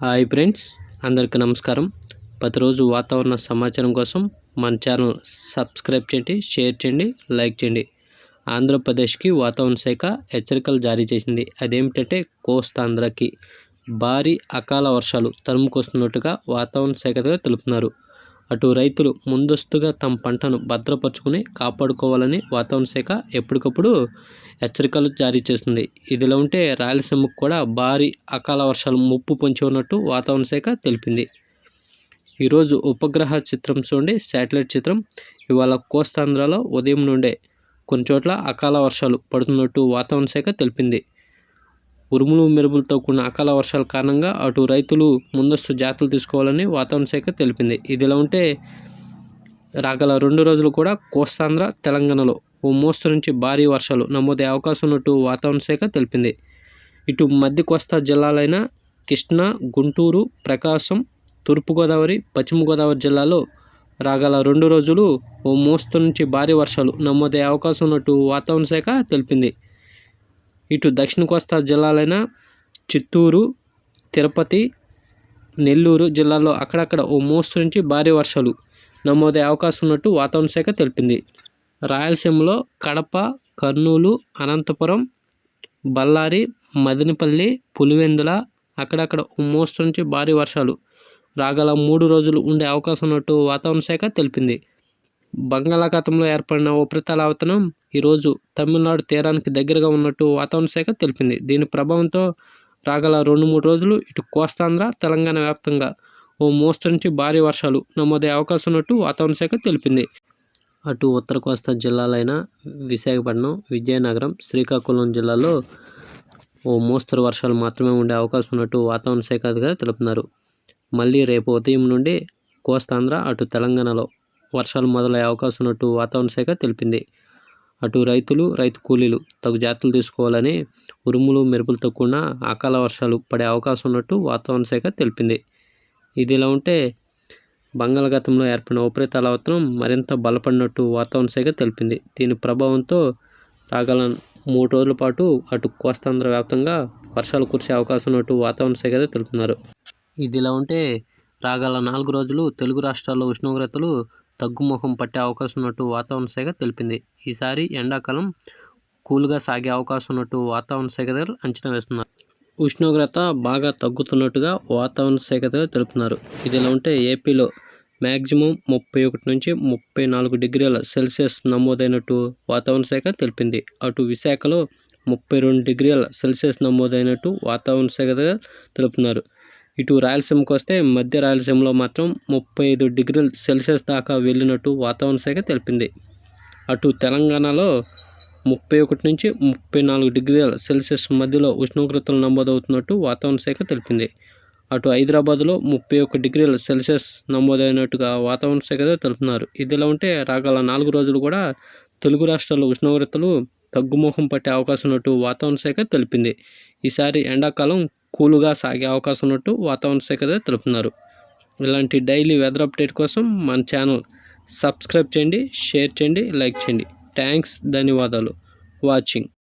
Hi friends అందరికీ నమస్కారం. ప్రతిరోజు వాతావరణ సమాచారం కోసం మన ఛానల్ సబ్స్క్రైబ్ చేయండి షేర్ చేయండి లైక్ చేయండి. ఆంధ్రప్రదేశ్కి వాతావరణ శాఖ హెచ్చరికలు జారీ చేసింది. అదేమిటంటే కోస్తాంధ్రకి భారీ అకాల వర్షాలు తరుముకొస్తున్నట్టుగా వాతావరణ శాఖగా తెలుపుతున్నారు. అటు రైతులు ముందస్తుగా తమ పంటను భద్రపరుచుకుని కాపాడుకోవాలని వాతావరణ శాఖ ఎప్పటికప్పుడు హెచ్చరికలు జారీ చేస్తుంది. ఇదిలా ఉంటే రాయలసీమకు కూడా భారీ అకాల వర్షాలు ముప్పు పొంచి ఉన్నట్టు వాతావరణ శాఖ తెలిపింది. ఈరోజు ఉపగ్రహ చిత్రం చూడండి. శాటిలైట్ చిత్రం. ఇవాళ కోస్తాంధ్రలో ఉదయం నుండే కొన్ని చోట్ల అకాల వర్షాలు పడుతున్నట్టు వాతావరణ శాఖ తెలిపింది. ఉరుములు మెరుపులతో కూడిన అకాల వర్షాల కారణంగా అటు రైతులు ముందస్తు జాగ్రత్తలు తీసుకోవాలని వాతావరణ శాఖ తెలిపింది. ఇదిలా ఉంటే రాగల రెండు రోజులు కూడా కోస్తాంధ్ర తెలంగాణలో ఓ మోస్తరు నుంచి భారీ వర్షాలు నమోదయ్యే అవకాశం ఉన్నట్టు వాతావరణ శాఖ తెలిపింది. ఇటు మధ్య కోస్తా జిల్లాలైన కృష్ణా గుంటూరు ప్రకాశం తూర్పుగోదావరి పశ్చిమ గోదావరి జిల్లాలో రాగల రెండు రోజులు ఓ మోస్తరు నుంచి భారీ వర్షాలు నమోదయ్యే అవకాశం ఉన్నట్టు వాతావరణ శాఖ తెలిపింది. ఇటు దక్షిణ కోస్తా జిల్లాలైన చిత్తూరు తిరుపతి నెల్లూరు జిల్లాల్లో అక్కడక్కడ ఓ మోస్తరు నుంచి భారీ వర్షాలు నమోదే అవకాశం ఉన్నట్టు వాతావరణ శాఖ తెలిపింది. రాయలసీమలో కడప కర్నూలు అనంతపురం బళ్ళారి మదనపల్లి పులివెందుల అక్కడక్కడ మోస్తరు నుంచి భారీ వర్షాలు రాగల మూడు రోజులు ఉండే అవకాశం ఉన్నట్టు వాతావరణ శాఖ తెలిపింది. బంగాళాఖాతంలో ఏర్పడిన ఉపరితల అవతనం ఈరోజు తమిళనాడు తీరానికి దగ్గరగా ఉన్నట్టు వాతావరణ శాఖ తెలిపింది. దీని ప్రభావంతో రాగల రెండు మూడు రోజులు ఇటు కోస్తాంధ్ర తెలంగాణ వ్యాప్తంగా ఓ మోస్తరు నుంచి భారీ వర్షాలు నమోదయ్యే అవకాశం ఉన్నట్టు వాతావరణ శాఖ తెలిపింది. అటు ఉత్తర కోస్తా జిల్లాలైన విశాఖపట్నం విజయనగరం శ్రీకాకుళం జిల్లాలో ఓ మోస్తరు వర్షాలు మాత్రమే ఉండే అవకాశం ఉన్నట్టు వాతావరణ శాఖ అధికారులు తెలుపుతున్నారు. మళ్ళీ రేపు ఉదయం నుండి కోస్తాంధ్ర అటు తెలంగాణలో వర్షాలు మొదలయ్యే అవకాశం ఉన్నట్టు వాతావరణ శాఖ తెలిపింది. అటు రైతులు రైతు కూలీలు తగు జాగ్రత్తలు తీసుకోవాలని ఉరుములు మెరుపులు తక్కువ అకాల వర్షాలు పడే అవకాశం ఉన్నట్టు వాతావరణ శాఖ తెలిపింది. ఇది ఇలా ఉంటే బంగాళాఖాతంలో ఏర్పడిన ఉపరితల ఆవర్తనం మరింత బలపడినట్టు వాతావరణ శాఖ తెలిపింది. దీని ప్రభావంతో రాగల మూడు రోజుల పాటు అటు కోస్తాంధ్ర వ్యాప్తంగా వర్షాలు కురిసే అవకాశం ఉన్నట్టు వాతావరణ శాఖ తెలుపుతున్నారు. ఇదిలా ఉంటే రాగల నాలుగు రోజులు తెలుగు రాష్ట్రాల్లో ఉష్ణోగ్రతలు తగ్గుముఖం పట్టే అవకాశం ఉన్నట్టు వాతావరణ శాఖ తెలిపింది. ఈసారి ఎండాకాలం కూల్గా సాగే అవకాశం ఉన్నట్టు వాతావరణ శాఖ అంచనా వేస్తున్నారు. ఉష్ణోగ్రత బాగా తగ్గుతున్నట్టుగా వాతావరణ శాఖ తెలుపుతున్నారు. ఇదిలా ఉంటే ఏపీలో మ్యాక్సిమం ముప్పై ఒకటి నుంచి ముప్పై నాలుగు డిగ్రీల సెల్సియస్ నమోదైనట్టు వాతావరణ శాఖ తెలిపింది. అటు విశాఖలో ముప్పై రెండు డిగ్రీల సెల్సియస్ నమోదైనట్టు వాతావరణ శాఖ తెలుపుతున్నారు. ఇటు రాయలసీమకు వస్తే మధ్య రాయలసీమలో మాత్రం ముప్పై ఐదు డిగ్రీల సెల్సియస్ దాకా వెళ్ళినట్టు వాతావరణ శాఖ తెలిపింది. అటు తెలంగాణలో ముప్పై ఒకటి నుంచి ముప్పై నాలుగు డిగ్రీల సెల్సియస్ మధ్యలో ఉష్ణోగ్రతలు నమోదవుతున్నట్టు వాతావరణ శాఖ తెలిపింది. అటు హైదరాబాద్లో ముప్పై ఒక డిగ్రీల సెల్సియస్ నమోదైనట్టుగా వాతావరణ శాఖ తెలుపుతున్నారు. ఇదిలా ఉంటే రాగల నాలుగు రోజులు కూడా తెలుగు రాష్ట్రాల్లో ఉష్ణోగ్రతలు తగ్గుముఖం పట్టే అవకాశం ఉన్నట్టు వాతావరణ శాఖ తెలిపింది. ఈసారి ఎండాకాలం కూలుగా సాగే అవకాశం ఉన్నట్టు వాతావరణ శాఖ తెలుపుతున్నారు. ఇలాంటి డైలీ వెదర్ అప్డేట్ కోసం మన ఛానల్ సబ్స్క్రైబ్ చేయండి షేర్ చేయండి లైక్ చేయండి. థ్యాంక్స్ ధన్యవాదాలు. వాచింగ్.